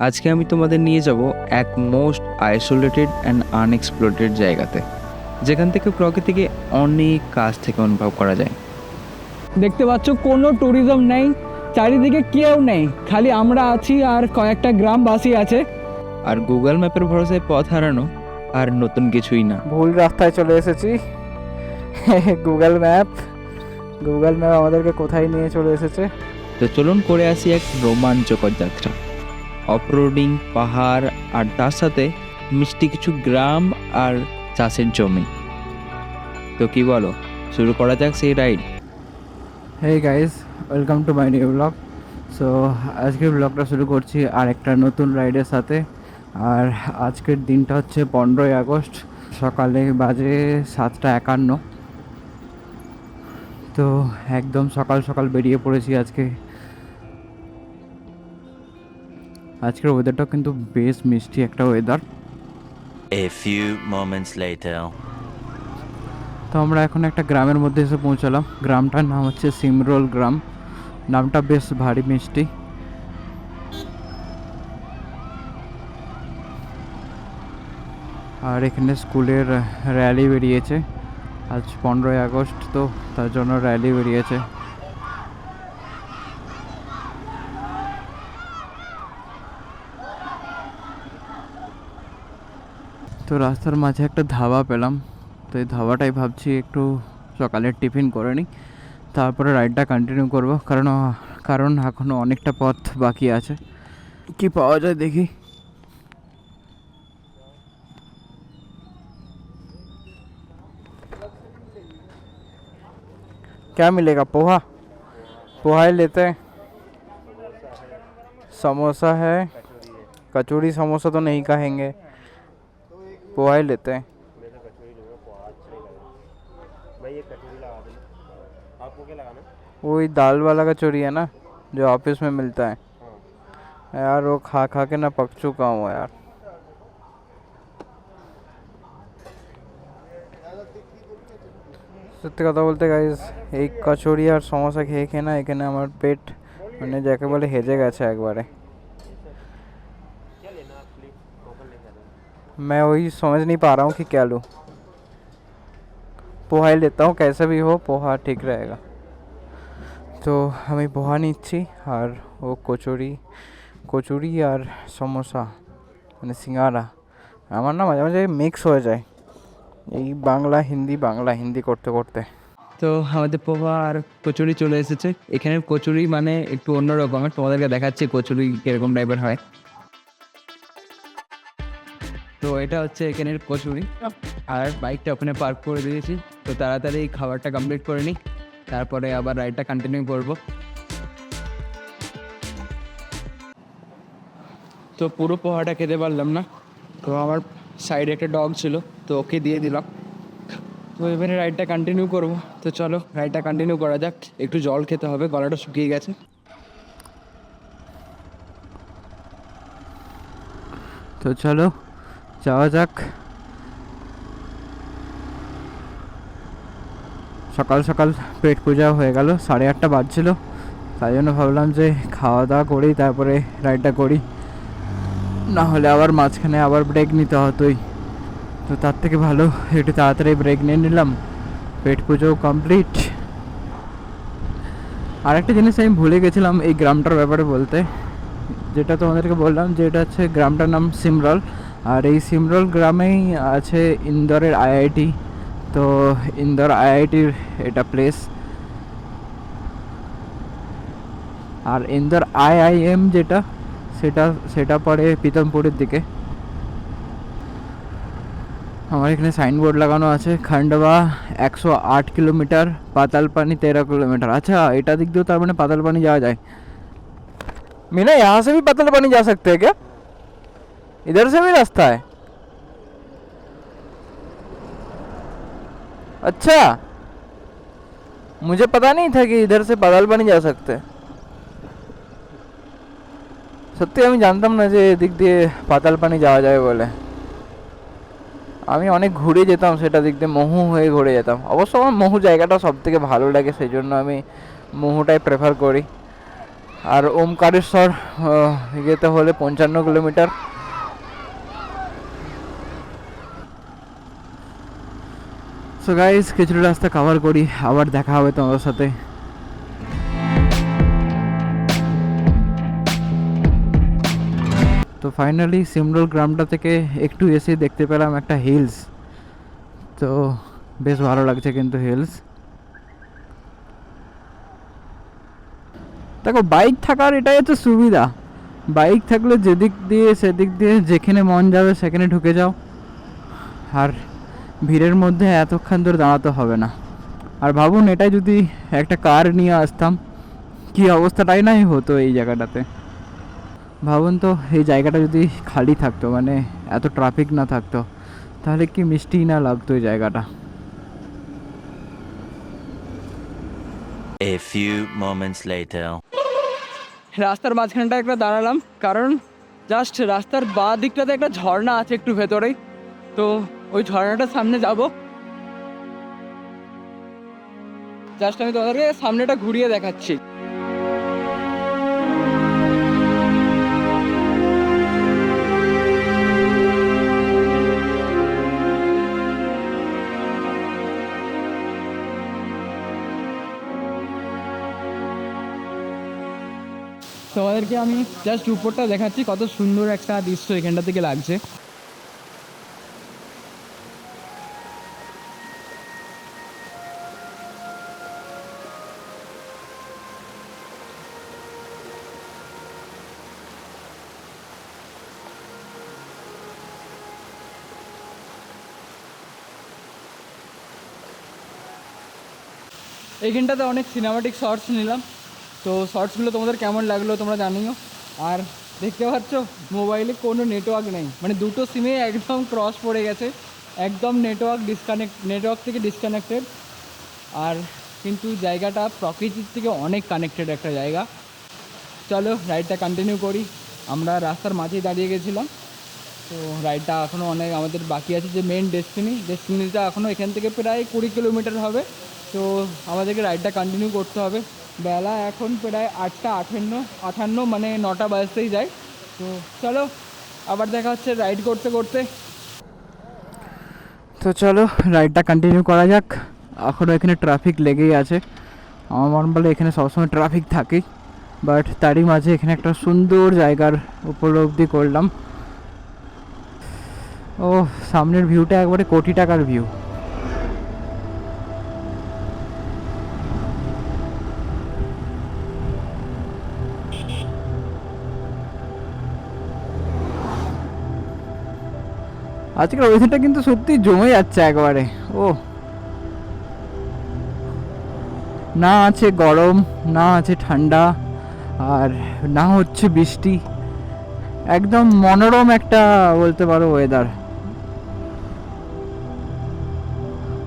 আজকে আমি তোমাদের নিয়ে যাব এক মোস্ট আইসোলেটেড অ্যান্ড আনএক্সপ্লোরেটেড জায়গাতে যেখান থেকে প্রকৃতিকে অনেক কাছ থেকে অনুভব করা যায়। দেখতে পাচ্ছ কোনো ট্যুরিজম নেই চারিদিকে কেউ নেই খালি আমরা আছি আর কয়েকটা গ্রামবাসী আছে। আর গুগল ম্যাপের ভরসায় পথ হারানো আর নতুন কিছুই না। ভুল রাস্তায় চলে এসেছি। গুগল ম্যাপ গুগল ম্যাপ আমাদেরকে কোথায় নিয়ে চলে এসেছে? তো চলুন করে আসি এক রোমাঞ্চকর যাত্রা। অফরোডিং পাহাড় আর তার সাথে মিষ্টি কিছু গ্রাম আর চাষের জমি। তো কি বলো, শুরু করা যাক সেই ride hey guys welcome to my new blog so আজকের ব্লগটা শুরু করছি আর একটা নতুন রাইডের সাথে। আর আজকের দিনটা হচ্ছে পনেরোই আগস্ট, সকালে বাজে সাতটা একান্ন। তো, একদম সকাল সকাল বেরিয়ে পড়েছি আজকে। আজকের ওয়েদারটাও কিন্তু বেশ মিষ্টি একটা weather A few moments later. তো আমরা এখন একটা গ্রামের মধ্যে এসে পৌঁছালাম। গ্রামটার নাম হচ্ছে সিমরোল গ্রাম। নামটা বেশ ভারী মিষ্টি। আর এখানে স্কুলের র্যালি বেরিয়েছে। আজ পনেরোই আগস্ট তো তার জন্য র্যালি বেরিয়েছে। তো রাস্তার মাঝে একটা ধাবা পেলাম তো এই ধাবাটাই ভাবছি একটু সকালের টিফিন করে নিই তারপরে রাইডটা কন্টিনিউ করব কারণ কারণ এখনও অনেকটা পথ বাকি আছে কি পাওয়া যায় দেখি क्या मिलेगा पोहा पोहा ही लेते हैं समोसा है कचौड़ी समोसा तो नहीं कहेंगे पोहा ही लेते हैं वही दाल वाला कचौड़ी है ना जो ऑफिस में मिलता है यार वो खा खा के ना पक चुका हूँ यार সত্যি কথা বলতে গাইজ এই কচুরি আর সমোসা খেয়ে খেয়ে না এখানে আমার পেট মানে যাকে বলে হেজে গেছে একবারে मैं वही समझ नहीं पा रहा हूँ कि क्या लूँ पोहा ही लेता हूँ कैसे भी हो पोहा ठीक रहेगा তো আমি পোহা নিচ্ছি আর ও কচুরি কচুরি আর সমোসা মানে সিঙ্গারা আমার না মাঝে মাঝে মিক্স হয়ে যায় এই বাংলা হিন্দি বাংলা হিন্দি করতে করতে তো আমাদের পোহা আর কচুরি চলে এসেছে এখানে কচুরি মানে একটু অন্য রকমের তোমাদেরকে দেখাচ্ছি কচুরি কিরকম টাইপের হয় তো এটা হচ্ছে এখানের কচুরি। আর বাইকটা ওখানে পার্ক করে দিয়েছি। তো তাড়াতাড়ি খাবারটা কমপ্লিট করে নিই। তারপরে আবার রাইডটা কন্টিনিউ করব। তো পুরো পোহাটা খেতে পারলাম না। তো আমার সাইডে একটা ডগ ছিল, তো ওকে দিয়ে দিলাম। তো এবারে রাইডটা কন্টিনিউ করব। তো চলো রাইডটা কন্টিনিউ করা যাক। একটু জল খেতে হবে, গলাটা শুকিয়ে গেছে। তো চলো যাওয়া যাক। সকাল সকাল পেট পূজা হয়ে গেল, সাড়ে আটটা বাজছিল। তাই জন্য ভাবলাম যে খাওয়া দাওয়া করি, তারপরে রাইডটা করি। না হলে আবার মাঝখানে আবার ব্রেক নিতে হতোই। তো তার থেকে ভালো, একটু তাড়াতাড়ি ব্রেক নিয়ে নিলাম। পেট পুজোও কমপ্লিট আর একটা জিনিস আমি ভুলে গেছিলাম এই গ্রামটার ব্যাপারে বলতে। যেটা তোমাদেরকে বললাম যে এটা হচ্ছে গ্রামটার নাম সিমরল। আর এই সিমরল গ্রামেই আছে ইন্দোরের আইআইটি তো ইন্দোর আইআইটির এটা প্লেস আর ইন্দোর আইআইএম যেটা সেটা সেটা পড়ে পিতমপুরের দিকে আমার এখানে সাইনবোর্ড লাগানো আছে খান্ডবা একশো আট কিলোমিটার পাতালপানি তেরো কিলোমিটার আচ্ছা এটা দিক দিয়েও তার মানে পাতালপানি যাওয়া যায় मीना यहाँ से भी पतल पानी जा सकते हैं क्या इधर से भी रास्ता है अच्छा मुझे पता नहीं था कि इधर से पताल पानी जा सकते हैं সত্যি আমি জানতাম না যে এদিক দিয়ে পাতাল পানি যাওয়া যায় বলে আমি অনেক ঘুরে যেতাম সেটা দিক দিয়ে মহু হয়ে ঘুরে যেতাম অবশ্য আমার মহু জায়গাটা সব থেকে ভালো লাগে সেই জন্য আমি মহুটাই প্রেফার করি আর ওমকারেশ্বর আহ, যেতে হলে পঞ্চান্ন কিলোমিটার সো গাইজ কিছুটা রাস্তা কভার করি, আবার দেখা হবে তোমাদের সাথে। তো ফাইনালি সিমরোল গ্রামটা থেকে একটু এসে দেখতে পেলাম একটা হিলস তো বেশ ভালো লাগছে কিন্তু হিলস দেখো বাইক থাকার এটাই হচ্ছে সুবিধা। বাইক থাকলে যেদিক দিয়ে, সেদিক দিয়ে যেখানে মন যাবে, সেখানে ঢুকে যাও। আর ভিড়ের মধ্যে এতক্ষণ ধরে দাঁড়াতে হবে না। আর ভাবুন এটাই যদি একটা কার নিয়ে আসতাম কি অবস্থাটাই নাই হতো এই জায়গাটাতে। ভাবুন তো এই জায়গাটা যদি খালি থাকতো মানে এত ট্রাফিক না থাকতো তাহলে কি মিষ্টি না লাগতো এই জায়গাটা? A few moments later. রাস্তার মাঝখানটা একটা দাঁড়ালাম কারণ জাস্ট রাস্তার বাঁ দিকটাতে একটা ঝর্ণা আছে একটু ভেতরেই। তো ওই ঝর্ণাটার সামনে যাব। জাস্ট আমি তোমাদেরকে সামনেটা ঘুরিয়ে দেখাচ্ছি। তোমাদেরকে আমি জাস্ট উপরটা দেখাচ্ছি কত সুন্দর একটা দৃশ্য এখানটা থেকে লাগছে। এইখানটাতে অনেক সিনেমাটিক শর্টস নিলাম। তো শর্টসগুলো তোমাদের কেমন লাগল তোমরা জানিও। আর দেখতে পাচ্ছ মোবাইলে কোনো নেটওয়ার্ক নেই। মানে দুটো সিমে একদম ক্রস পড়ে গেছে। একদম নেটওয়ার্ক ডিসকানেক্ট নেটওয়ার্ক থেকে ডিসকানেক্টেড আর কিন্তু জায়গাটা প্রকৃতির থেকে অনেক কানেক্টেড একটা জায়গা। চলো রাইডটা কন্টিনিউ করি। আমরা রাস্তার মাঝেই দাঁড়িয়ে গেছিলাম। তো রাইডটা এখনও অনেক আমাদের বাকি আছে যে মেন ডেস্টিনি ডেস্টিনিটা এখনও এখান থেকে প্রায় কুড়ি কিলোমিটার হবে। তো আমাদেরকে রাইডটা কন্টিনিউ করতে হবে। বেলা এখন প্রায় আটটা আঠান্ন আঠান্ন মানে নটা বাজতেই যায়। তো চলো, আবার দেখা হচ্ছে রাইড করতে করতে। তো চলো রাইডটা কন্টিনিউ করা যাক। এখনও এখানে ট্রাফিক লেগেই আছে। আমার মনে বলে এখানে সবসময় ট্রাফিক থাকেই। বাট তারই মাঝে এখানে একটা সুন্দর জায়গার উপলব্ধি করলাম। ও সামনের ভিউটা একবারে কোটি টাকার ভিউ আজকের ওয়েদারটা কিন্তু সত্যি জমে যাচ্ছে একবারে। ও না আছে গরম, না আছে ঠান্ডা, আর না হচ্ছে বৃষ্টি। একদম মনোরম একটা বলতে পারো ওয়েদার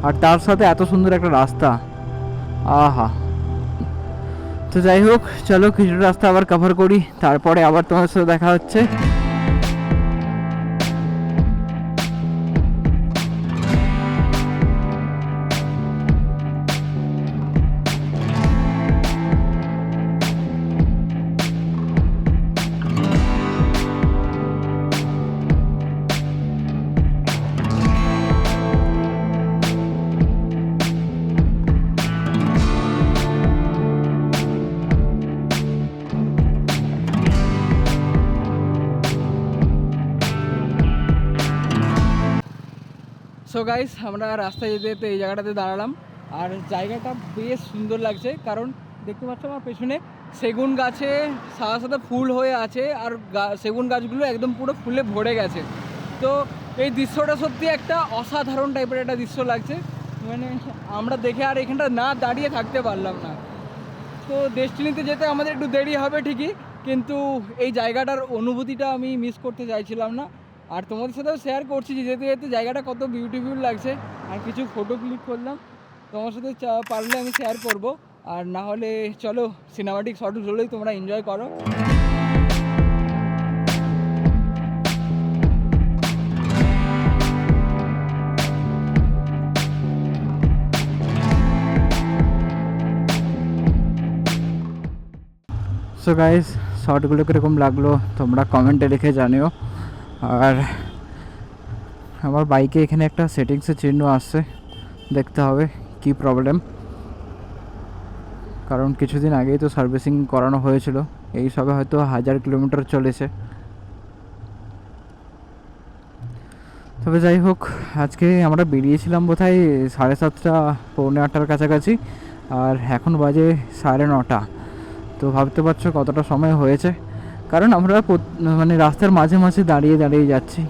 আর তার সাথে এত সুন্দর একটা রাস্তা। আহা। তো যাই হোক, চলো কিছুটা রাস্তা আবার কভার করি, তারপরে আবার তোমার সাথে দেখা হচ্ছে। আমরা রাস্তায় যেতে যেতে এই জায়গাটাতে দাঁড়ালাম। আর জায়গাটা বেশ সুন্দর লাগছে, কারণ দেখতে পাচ্ছ আমার পেছনে সেগুন গাছে সাদা সাদা ফুল হয়ে আছে, আর সেগুন গাছগুলো একদম পুরো ফুলে ভরে গেছে। তো এই দৃশ্যটা সত্যি একটা অসাধারণ টাইপের একটা দৃশ্য লাগছে। মানে আমরা দেখে আর এখানটা না দাঁড়িয়ে থাকতে পারলাম না। তো ডেস্টিনিতে যেতে আমাদের একটু দেরি হবে ঠিকই, কিন্তু এই জায়গাটার অনুভূতিটা আমি মিস করতে চাইছিলাম না। আর তোমাদের সাথেও শেয়ার করছি যে যেতে যেতে জায়গাটা কত বিউটিফুল লাগছে, আর কিছু ফটো ক্লিক করলাম, তোমার সাথে পারলে আমি শেয়ার করব। আর না হলে চলো সিনেমাটিক শর্ট হলেই তোমরা এনজয় করো। সো গাইস শর্টগুলো কীরকম লাগল তোমরা কমেন্টে লিখে জানিও। আর আমার বাইকে এখানে একটা সেটিংসের চিহ্ন আসছে। দেখতে হবে কি প্রবলেম কারণ কিছুদিন আগেই তো সার্ভিসিং করানো হয়েছিল। এই সবে হয়তো হাজার কিলোমিটার চলেছে। তবে যাই হোক, আজকে আমরা বেরিয়েছিলাম বোধহয় সাড়ে সাতটা, পৌনে আটটার কাছাকাছি। আর এখন বাজে সাড়ে নটা। তো ভাবতে পারছ কতটা সময় হয়েছে। কারণ আমরা মানে রাস্তার মাঝে মাঝে দাঁড়িয়ে দাঁড়িয়ে যাচ্ছি।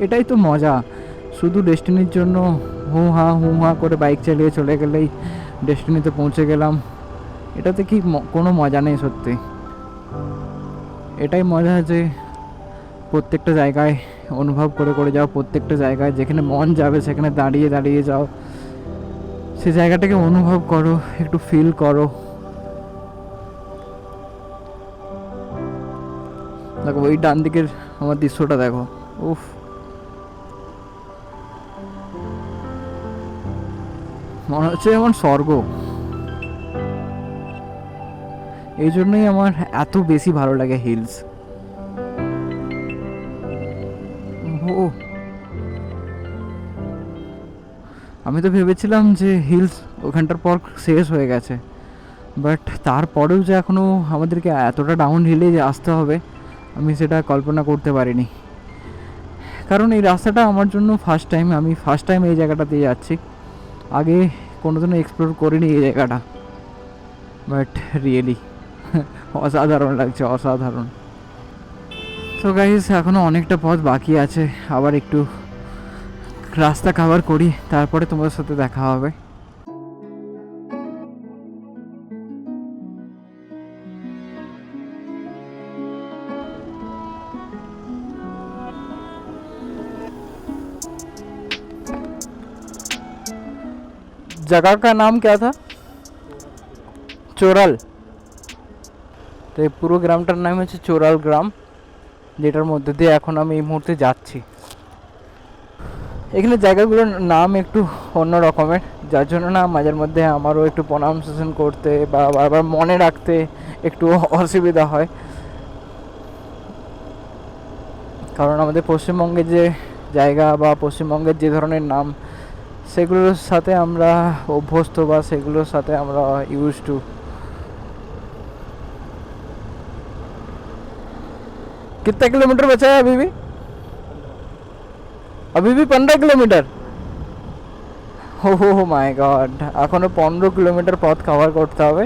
এটাই তো মজা। শুধু ডেস্টিনির জন্য হু হা হু হা করে বাইক চালিয়ে চলে গেলেই ডেস্টিনিতে পৌঁছে গেলাম। এটাতে কি কোনো মজা নেই সত্যি। এটাই মজা যে প্রত্যেকটা জায়গায় অনুভব করে করে যাও, প্রত্যেকটা জায়গায় যেখানে মন যাবে সেখানে দাঁড়িয়ে দাঁড়িয়ে যাও। সে জায়গাটাকে অনুভব করো, একটু ফিল করো। দেখো ওই ডান দিকের আমার দৃশ্যটা দেখো। উফ। মনে হচ্ছে যেমন স্বর্গ। এই জন্যই আমার এত বেশি ভালো লাগে হিলস। ও আমি তো ভেবেছিলাম যে হিলস ওখানটার পর শেষ হয়ে গেছে। বাট তারপরেও যে এখনও আমাদেরকে এতটা ডাউন হিলে আসতে হবে আমি সেটা কল্পনা করতে পারিনি। কারণ এই রাস্তাটা আমার জন্য ফার্স্ট টাইম আমি ফার্স্ট টাইম এই জায়গাটাতে যাচ্ছি। আগে কোনোদিনও এক্সপ্লোর করিনি এই জায়গাটা। বাট রিয়েলি অসাধারণ লাগছে, অসাধারণ। তো গাইজ এখনও অনেকটা পথ বাকি আছে। আবার একটু রাস্তা কাভার করি, তারপরে তোমাদের সাথে দেখা হবে। जगह का नाम क्या था চোরাল তো এই পুরো গ্রামটার নাম হচ্ছে চোরাল গ্রাম যেটার মধ্যে দিয়ে এখন আমি এই মুহূর্তে যাচ্ছি এখানে জায়গাগুলোর নাম একটু অন্য রকমের যার জন্য না মাঝে মধ্যে আমারও একটু প্রনাউন্সিয়েশন করতে বা বারবার মনে রাখতে একটু অসুবিধা হয় কারণ আমাদের পশ্চিমবঙ্গের যে জায়গা বা পশ্চিমবঙ্গের যে ধরনের নাম সেগুলোর সাথে আমরা অভ্যস্ত বা সেগুলোর সাথে আমরা ইউজ টু कितना किलोमीटर बचा है अभी भी अभी भी पंद्रह किलोमीटर হো হো হো মাই গড এখনও পনেরো কিলোমিটার পথ কভার করতে হবে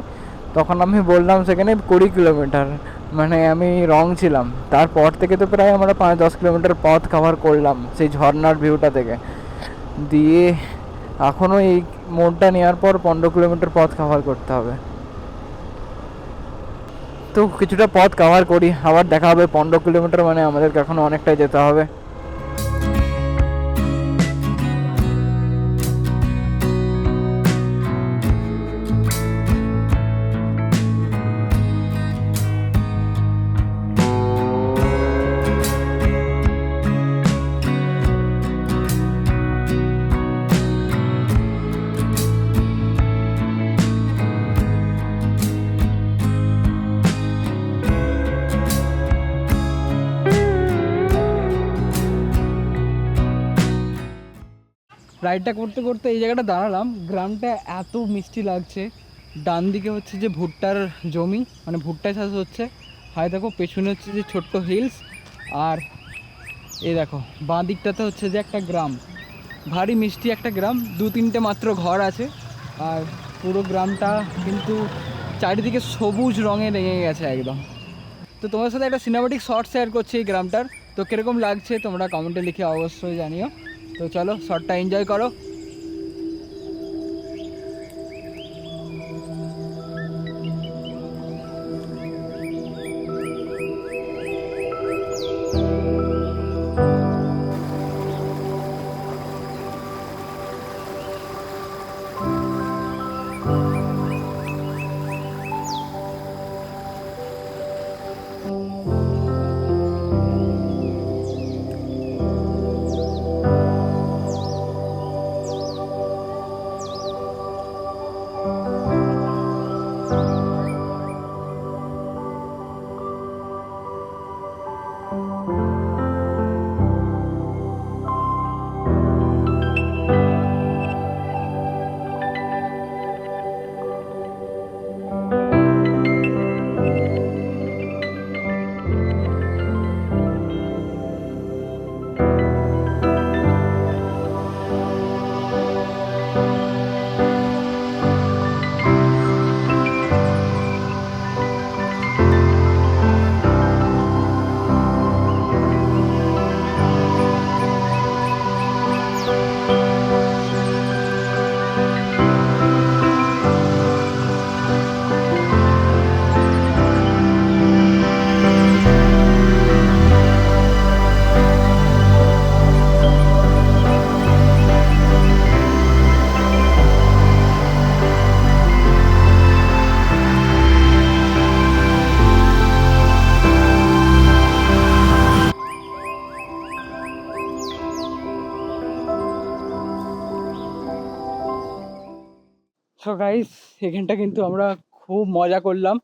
তখন আমি বললাম সেখানে কুড়ি কিলোমিটার মানে আমি রং ছিলাম তারপর থেকে তো প্রায় আমরা পাঁচ দশ কিলোমিটার পথ কভার করলাম সেই ঝর্নার ভিউটা থেকে দিয়ে এখনও এই মোড়টা নেওয়ার পর পনেরো কিলোমিটার পথ কভার করতে হবে। তো কিছুটা পথ কভার করি, আবার দেখা হবে। পনেরো কিলোমিটার মানে আমাদেরকে এখনও অনেকটাই যেতে হবে। রাইডটা করতে করতে এই জায়গাটা দাঁড়ালাম। গ্রামটা এত মিষ্টি লাগছে। ডান দিকে হচ্ছে যে ভুট্টার জমি মানে ভুট্টা চাষ হচ্ছে। হয় দেখো, পেছনে হচ্ছে যে ছোট্ট হিলস আর এই দেখো, বাঁ দিকটাতে হচ্ছে যে একটা গ্রাম। ভারী মিষ্টি একটা গ্রাম, দু তিনটে মাত্র ঘর আছে। আর পুরো গ্রামটা কিন্তু চারিদিকে সবুজ রঙে রেঙে গেছে একদম। তো তোমার সাথে একটা সিনেমাটিক শর্ট শেয়ার করছি এই গ্রামটার। তো কীরকম লাগছে তোমরা কমেন্টে লিখে অবশ্যই জানিও। তো চলো শর্টটা এনজয় করো। গাইস এখানটা কিন্তু আমরা খুব মজা করলাম।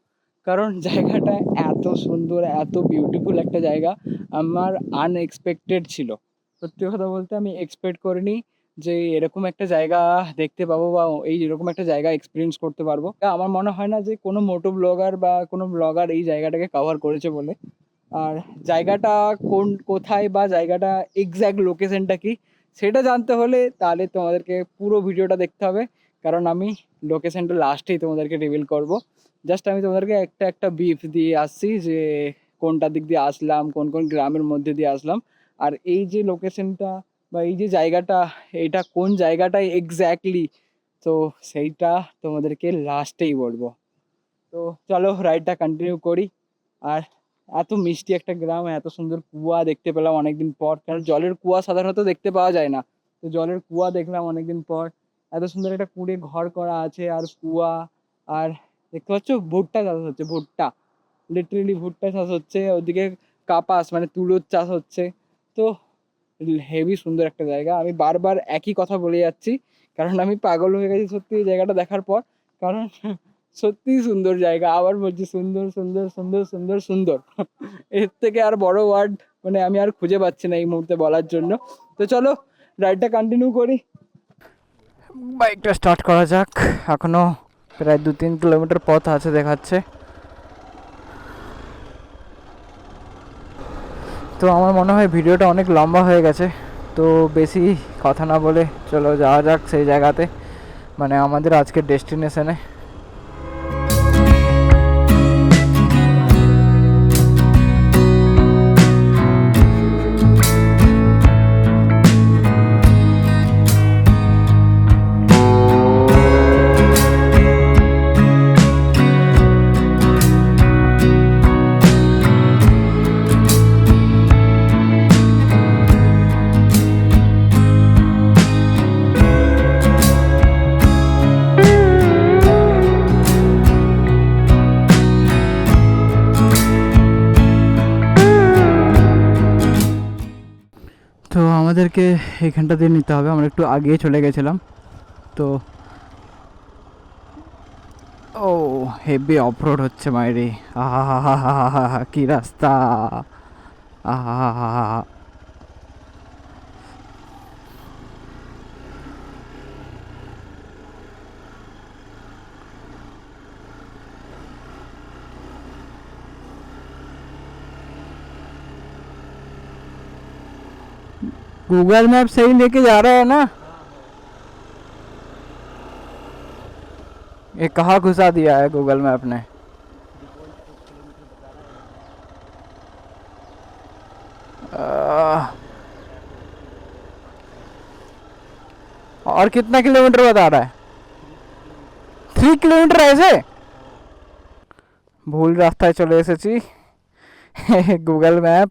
কারণ জায়গাটা এত সুন্দর, এত বিউটিফুল একটা জায়গা আমার আনএক্সপেক্টেড ছিল। সত্যি কথা বলতে আমি এক্সপেক্ট করিনি যে এরকম একটা জায়গা দেখতে পাবো বা এই এরকম একটা জায়গা এক্সপিরিয়েন্স করতে পারব। আমার মনে হয় না যে কোনো মোটো ব্লগার বা কোনো ব্লগার এই জায়গাটাকে কভার করেছে বলে। আর জায়গাটা কোন, কোথায় বা জায়গাটা এক্স্যাক্ট লোকেশনটা কি, সেটা জানতে হলে তাহলে তোমাদেরকে পুরো ভিডিওটা দেখতে হবে। কারণ আমি লোকেশনটা লাস্টেই তোমাদেরকে রিভিল করব। জাস্ট আমি তোমাদেরকে একটা একটা বিফ দিয়ে আসছি যে কোনটা দিক দিয়ে আসলাম, কোন কোন গ্রামের মধ্যে দিয়ে আসলাম। আর এই যে লোকেশনটা বা এই যে জায়গাটা, এইটা কোন জায়গাটায় এক্স্যাক্টলি তো সেইটা তোমাদেরকে লাস্টেই বলব। তো চলো রাইডটা কন্টিনিউ করি। আর এত মিষ্টি একটা গ্রাম, এত সুন্দর কুয়া দেখতে পেলাম অনেকদিন পর। কারণ জলের কুয়া সাধারণত দেখতে পাওয়া যায় না। তো জলের কুয়া দেখলাম অনেকদিন পর। এত সুন্দর একটা কুঁড়ে ঘর করা আছে, আর কুয়া, আর দেখতে পাচ্ছ? ভুট্টা চাষ হচ্ছে, ভুট্টা। লিটারেলি ভুট্টা চাষ হচ্ছে, ওদিকে কাপাস মানে তুলোর চাষ হচ্ছে। তো হেভি সুন্দর একটা জায়গা। আমি বারবার একই কথা বলে যাচ্ছি, কারণ আমি পাগল হয়ে গেছি সত্যি এই জায়গাটা দেখার পর। কারণ সত্যিই সুন্দর জায়গা, আবার বলছি সুন্দর সুন্দর সুন্দর সুন্দর সুন্দর। এর থেকে আর বড় ওয়ার্ড মানে আমি আর খুঁজে পাচ্ছি না এই মুহূর্তে বলার জন্য। তো চলো রাইডটা কন্টিনিউ করি। বাইকটা স্টার্ট করা যাক। এখনও প্রায় দু তিন কিলোমিটার পথ আছে দেখাচ্ছে। তো আমার মনে হয় ভিডিওটা অনেক লম্বা হয়ে গেছে। তো বেশি কথা না বলে চলো যাওয়া যাক সেই জায়গাতে। মানে আমাদের আজকের ডেস্টিনেশনে। আমাদেরকে এখানটা দিয়ে নিতে হবে। আমরা একটু আগিয়ে চলে গেছিলাম। তো ও হেভি অফরোড হচ্ছে মায়েরি আহা হা হা হা হা কি রাস্তা। আহা হা হা হা गूगल मैप सही लेके जा रहा है ना। ये कहाँ घुसा दिया है गूगल मैप ने? और कितना किलोमीटर बता रहा है? थ्री किलोमीटर ऐसे? भूल रास्ता चले सची। Google map.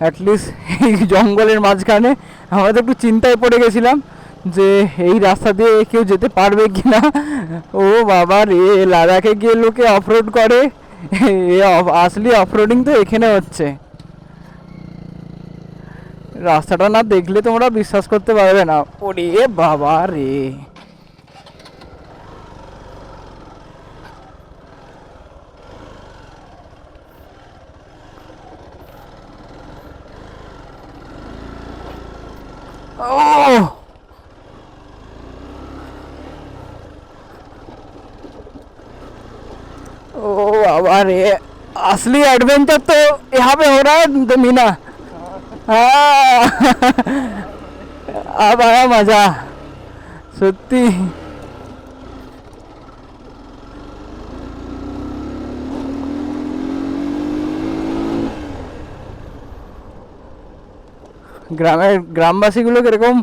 অ্যাটলিস্ট এই জঙ্গলের মাঝখানে আমরা তো একটু চিন্তায় পড়ে গেছিলাম যে এই রাস্তা দিয়ে কেউ যেতে পারবে কি না ও বাবা রে, লাদাখে গিয়ে লোকে অফরোড করে। আসলি অফরোডিং তো এখানে হচ্ছে। রাস্তাটা না দেখলে তোমরা বিশ্বাস করতে পারবে না। ওরে বাবা রে। Oh! असली एडवेंचर तो यहाँ पे हो रहा है, मीना। हाँ। अब आया मज़ा। सत्ती। গ্রামের গ্রামবাসীগুলো কীরকম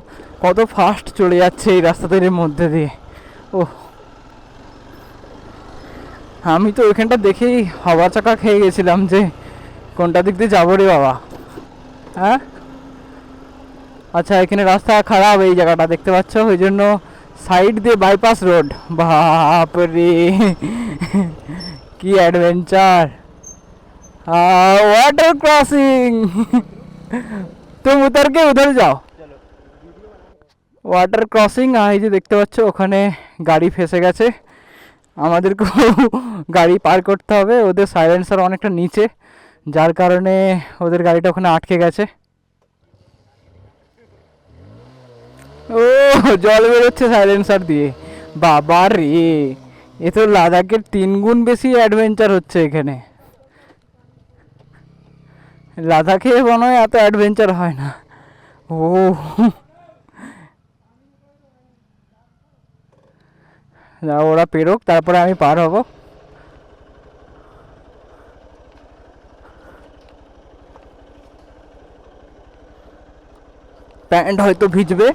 কত ফাস্ট চলে যাচ্ছে এই রাস্তাটির মধ্যে দিয়ে। ও আমি তো ওইখানটা দেখেই হাওয়া চাকা খেয়ে গেছিলাম যে, কোনটা দিক দিয়ে যাব রে বাবা। হ্যাঁ? আচ্ছা এখানে রাস্তা খারাপ এই জায়গাটা, দেখতে পাচ্ছ? ওই জন্য সাইড দিয়ে বাইপাস রোড বাপরে কি অ্যাডভেঞ্চার ওয়াটার ক্রসিং তুমি উতার কে উধার যাও ওয়াটার ক্রসিং আর এই যে দেখতে পাচ্ছ ওখানে গাড়ি ফেসে গেছে আমাদেরকেও গাড়ি পার করতে হবে ওদের সাইলেন্সার অনেকটা নিচে যার কারণে ওদের গাড়িটা ওখানে আটকে গেছে ও জল বেরোচ্ছে সাইলেন্সার দিয়ে বাবা রে এ তো লাদাখের তিনগুণ বেশি অ্যাডভেঞ্চার হচ্ছে এখানে লাদাখে মনে হয় এত অ্যাডভেঞ্চার হয় না। ও ওরা পেরোক, তারপরে আমি পার হব। প্যান্ট হয়তো ভিজবে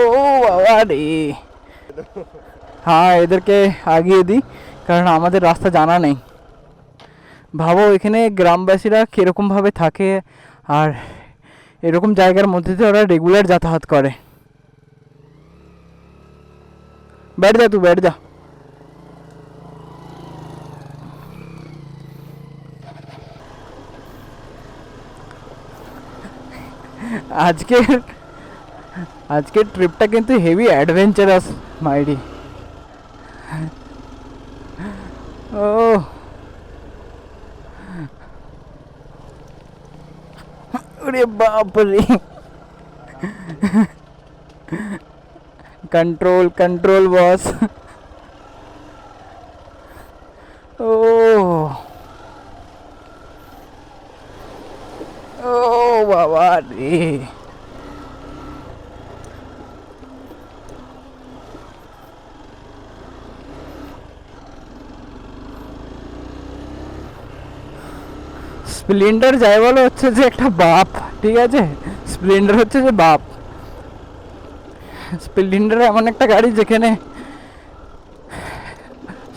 ও বাবা রে হ্যাঁ এদেরকে আগিয়ে দিই কারণ আমাদের রাস্তা জানা নেই ভাবো এখানে গ্রামবাসীরা কীরকমভাবে থাকে আর এরকম জায়গার মধ্যে দিয়ে ওরা রেগুলার যাতায়াত করে बैठ जा तू बैठ जा আজকের আজকের ট্রিপটা কিন্তু হেভি অ্যাডভেঞ্চারাস মাইরি ও ওরে বাপ রে कंट्रोल कंट्रोल बॉस স্প্লেন্ডার যাই বলো হচ্ছে যে একটা বাপ, ঠিক আছে? স্প্লেন্ডার হচ্ছে যে বাপ। স্প্লেন্ডার এমন একটা গাড়ি যেখানে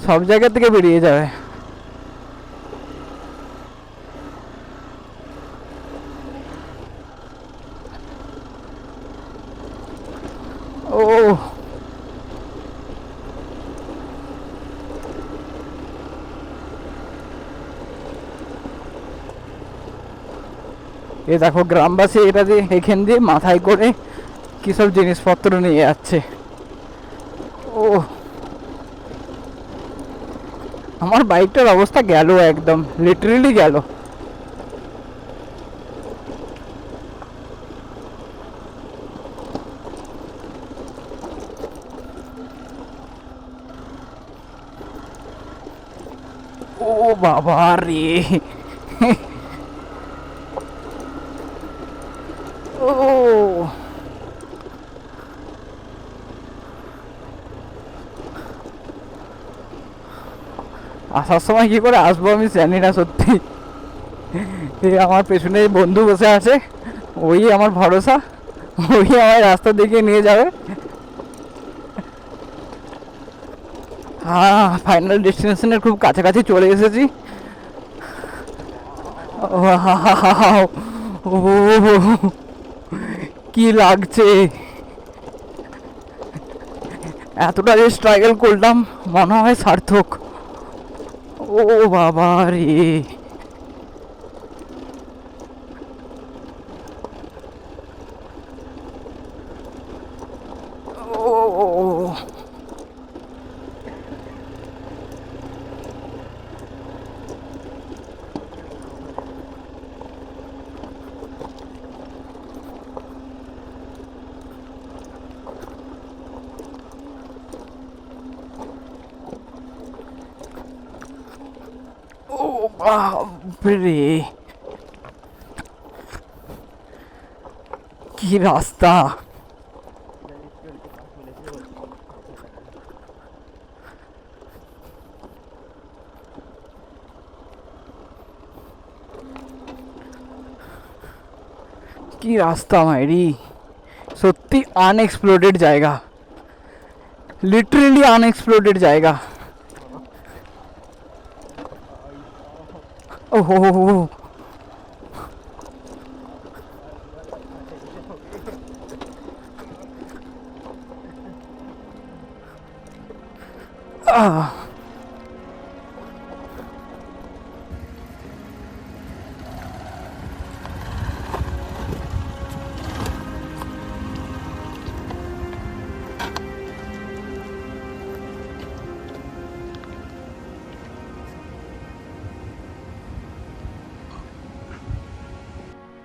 সব জায়গা থেকে বেরিয়ে যাবে। ও এ দেখো গ্রামবাসী এটা দিয়ে এখান দিয়ে মাথায় করে কি সব জিনিসপত্র নিয়ে যাচ্ছে। ও। আমার বাইকটার অবস্থা গেল একদম লিটারেলি গেল। ও বাবা রে। ও। আসার সময় কি করে আসব আমি জানি না সত্যি। আমার পেছনে বন্ধু বসে আছে। ওই আমার ভরসা। ওই আমার রাস্তা দিকে নিয়ে যাবে। হ্যাঁ ফাইনাল ডেস্টিনেশনের খুব কাছাকাছি চলে এসেছি! ও। কি লাগছে? এতটা যে স্ট্রাগল করলাম মনে হয় সার্থক। ও বাবা রে ও ও বাপরে কি রাস্তা কি রাস্তা মাইরি সত্যি আনএক্সপ্লোরেড জায়গা লিটারেলি আনএক্সপ্লোরেড জায়গা ও হো হো হো আহ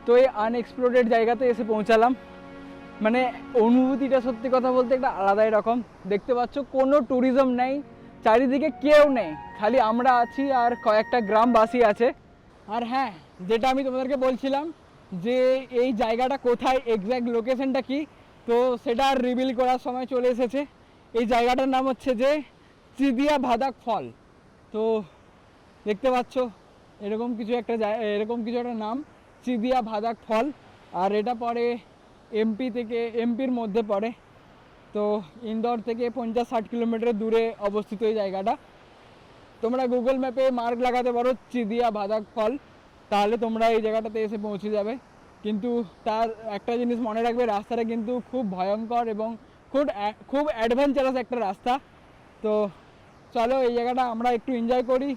তো এই আনএক্সপ্লোরেড জায়গাতে এসে পৌঁছালাম। মানে অনুভূতিটা সত্যি কথা বলতে একটা আলাদাই রকম। দেখতে পাচ্ছ, কোনো ট্যুরিজম নেই, চারিদিকে কেউ নেই। খালি আমরা আছি আর কয়েকটা গ্রামবাসী আছে। আর হ্যাঁ যেটা আমি তোমাদেরকে বলছিলাম যে এই জায়গাটা কোথায় এক্স্যাক্ট লোকেশনটা কি, তো সেটা আর রিভিল করার সময় চলে এসেছে। এই জায়গাটার নাম হচ্ছে যে চিদিয়া ভাদাক ফল। তো দেখতে পাচ্ছ, এরকম কিছু একটা এরকম কিছু একটা নাম। চিদিয়া ভাদাক ফল, আর এটা পড়ে এমপি থেকে, এমপির মধ্যে পড়ে। তো ইন্দোর থেকে পঞ্চাশ ষাট কিলোমিটার দূরে অবস্থিত এই জায়গাটা। তোমরা গুগল ম্যাপে মার্ক লাগাতে পারো চিদিয়া ভাদাক ফল। তাহলে তোমরা এই জায়গাটাতে এসে পৌঁছে যাবে। কিন্তু তার একটা জিনিস মনে রাখবে, রাস্তাটা কিন্তু খুব ভয়ঙ্কর এবং খুব খুব অ্যাডভেঞ্চারাস একটা রাস্তা। তো চলো এই জায়গাটা আমরা একটু এনজয় করি।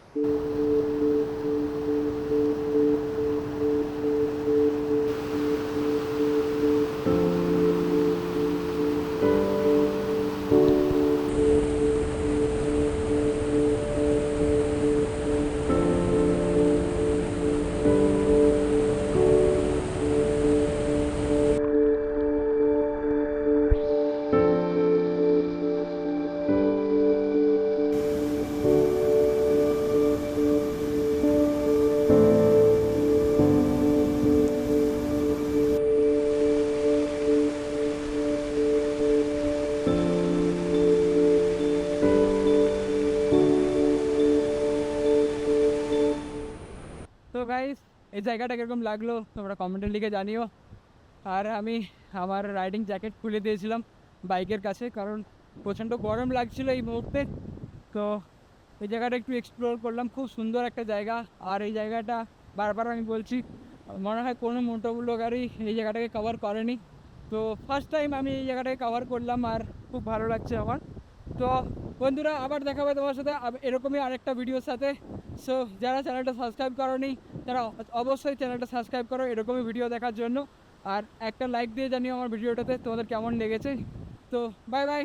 এই জায়গাটা কীরকম লাগল? তোমরা কমেন্টে লিখে জানিও। আর আমি আমার রাইডিং জ্যাকেট খুলে দিয়েছিলাম বাইকের কাছে, কারণ প্রচণ্ড গরম লাগছিল এই মুহূর্তে। তো এই জায়গাটা একটু এক্সপ্লোর করলাম, খুব সুন্দর একটা জায়গা। আর এই জায়গাটা বারবার আমি বলছি, মনে হয় কোনো মোটো ব্লগারই এই জায়গাটাকে কভার করেনি। তো ফার্স্ট টাইম আমি এই জায়গাটাকে কভার করলাম আর খুব ভালো লাগছে আমার। তো বন্ধুরা, আবার দেখা হবে তোমার সাথে এরকমই আরেকটা ভিডিওর সাথে। সো যারা চ্যানেলটা সাবস্ক্রাইব করনি তারা অবশ্যই চ্যানেলটা সাবস্ক্রাইব করো এরকমই ভিডিও দেখার জন্য। আর একটা লাইক দিয়ে জানিও আমার ভিডিওটাতে তোমাদের কেমন লেগেছে। তো বাই বাই